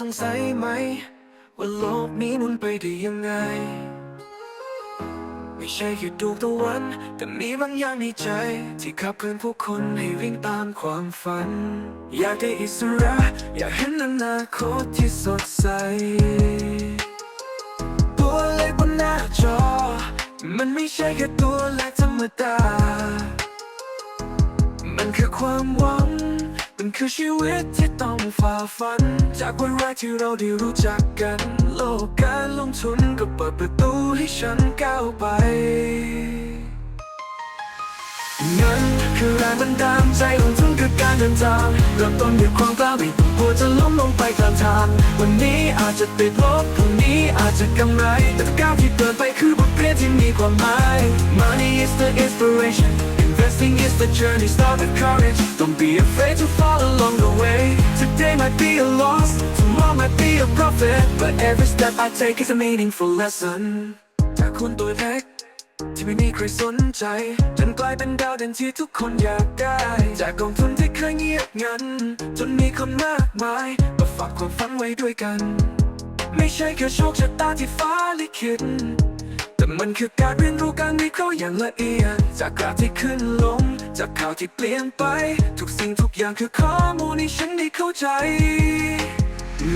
สงสัยไหม ว่าโลกนี้หมุนไปได้ยังไง ไม่ใช่แค่ดวงตะวัน แต่มีบางอย่างในใจ ที่ขับเคลื่อนผู้คนให้วิ่งตามความฝัน อยากได้อิสระ อยากเห็นอนาคตที่สดใส ตัวเล็กบนหน้าจอ มันไม่ใช่แค่ตัวเล็กธรรมดา มันคือความหวัง คือชีวิตที่ต้องฝ่าฟัน จากวันแรกที่เราได้รู้จักกัน โลกการลงทุนก็เปิดประตูให้ฉันก้าวไปเงินคือแรงบันดาลใจลงทุนคือการเดินทางเริ่มต้นด้วยความกล้าไม่ต้องกลัวจะล้มลงไปกลางทางวันนี้อาจจะติดลบพรุ่งนี้อาจจะกำไร แต่ก้าวที่เดินไปคือบทเรียนที่มีความหมาย Money is the the journey start with courage Don't be afraid to fall along the way Today might be a loss Tomorrow might be a profit But every step I take is a meaningful lesson จากคนตัวเล็กที่ไม่มีใครสนใจ จนกลายเป็นดาวเด่นที่ทุกคนอยากได้ จากกองทุนที่เคยเงียบงัน จนมีคนมากมายมาฝากความฝันไว้ด้วยกัน ไม่ใช่แค่โชคชะตาที่ฟ้าลิขิตแต่มันคือการเรียนรู้การวิเคราะห์อย่างละเอียดจากกราฟที่ขึ้นลง จากข่าวที่เปลี่ยนไป ทุกสิ่งทุกอย่างคือข้อมูลที่ฉันได้เข้าใจ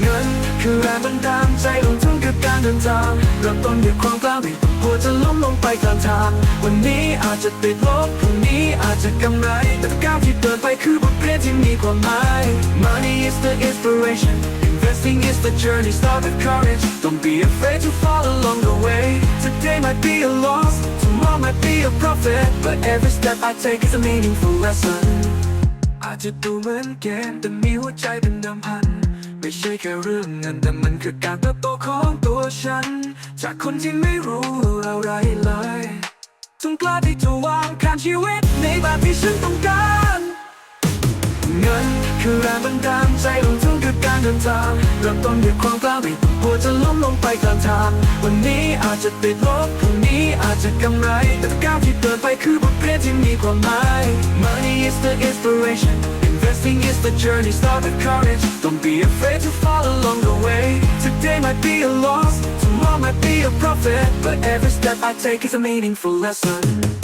เงินคือแรงบันดาลใจลงทุนกับการเดินทางเริ่มต้นด้วยความกล้าไม่ต้องกลัวจะล้มลงไปกลางทาง วันนี้อาจจะติดลบพรุ่งนี้อาจจะกำไร แต่กก้าวที่เดินไปคือบทเรียนที่มีความหมาย Money is the inspiration Investing is the journey start with courage Don't be afraid to fall along the way Today might be a loss Tomorrow might be a profit But every step I take is a meaningful lesson อาจจะดูเหมือนเกมแต่มีหัวใจเป็นเดิมพัน ไม่ใช่แค่เรื่องเงินแต่มันคือการเติบโตของตัวฉัน จากคนที่ไม่รู้อะไรเลยจงกล้าที่จะวางแผนชีวิตในแบบที่ฉันต้องการ เงิน คือแรงบันดาลใจลงทุนกับการเดินทางเริ่มต้นด้วยความกล้าไม่ต้องกลัวจะล้มลงไปกลางทาง วันนี้อาจจะติดลบพรุ่งนี้อาจจะกำไร แต่ก้าวที่เดินไปคือบทเรียนที่มีความหมาย Money is the inspiration Investing is the journey start the courage Don't be afraid to fall along the way Today might be a loss Tomorrow might be a profit But every step I take is a meaningful lesson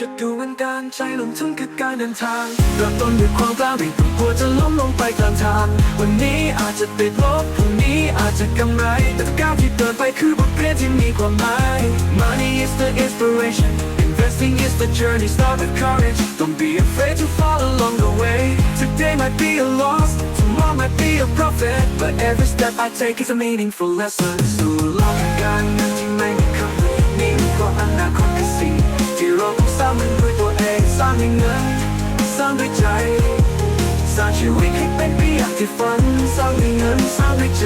หากจะดูเหมันการใจลงทุนคือการเดินทางเริ่มต้นด้วยความกล้าไม่ต้องกลัวจะล้มลงไปกลางทาง วันนี้อาจจะติดลบพรุ่งนี้อาจจะกำไร แต่ก้าวที่เดินไปคือบทเรียนที่มีความหมาย Money is the inspiration Investing is the journey start with courage Don't be afraid to fall along the way Today might be a loss Tomorrow might be a profit But every step I take is a meaningful lesson สู่โลกแห่งการเงิน องสร้างด้วยเงินสร้างด้วยใจ สร้างชีวิตให้เป็นไปอย่างที่ฝัน สร้างด้วยเงินสร้างด้วยใจ